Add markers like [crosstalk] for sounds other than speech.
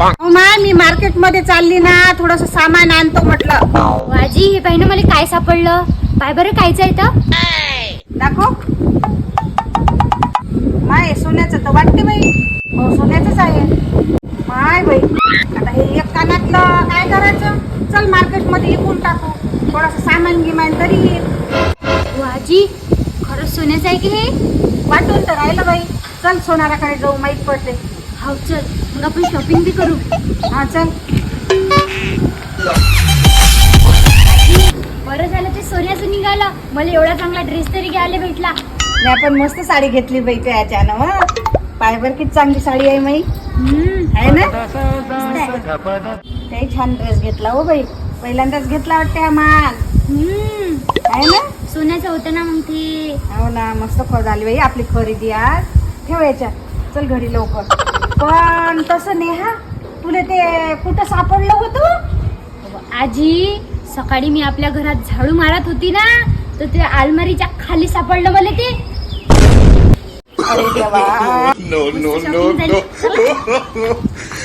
अहो माय मी मार्केटमध्ये चालली ना थोडस सामान आणतो म्हटलं. वाजी हे पाहिजे मला काय सापडलं? पाय बरं कायचं आहे तर दाखव. माय सोन्याचं तर वाटते बाई. हो सोन्याचंच आहे. माय बाई आता हे एक कानातलं काय करायचं? चल मार्केटमध्ये विकून टाकू. थोडस सामान गिमान तरी. येईल वाजी खरंच सोन्याचं आहे की हे? वाटून तर राहिलं बाई. चल सोनाराकडे जाऊ माहीत पडते. हो चल. मग आपण शॉपिंग बी करू. हा चल. बरं झालं ते सोन्याचं निघालं. मला एवढा चांगला ड्रेस तरी घ्यायला भेटला. मी आपण मस्त साडी घेतली बाई त्या याच्यानं वा पायभर किती चांगली साडी आहे माई. आहे ना? काही छान ड्रेस घेतला हो बाई. पहिल्यांदाच घेतला वाटते हा माल. हम्म. आहे ना? सोन्याचं होतं ना मग ते. हो ना मस्त खर झाली बाई आपली खरेदी आज. ठेवायच्या चल घरी लवकर. पण तसं नेहा तुला ते कुठं सापडलं होतं आजी सकाळी मी आपल्या घरात झाडू मारत होती ना तर ते अलमारीच्या खाली सापडलं मला ते. अरे देवा. [laughs]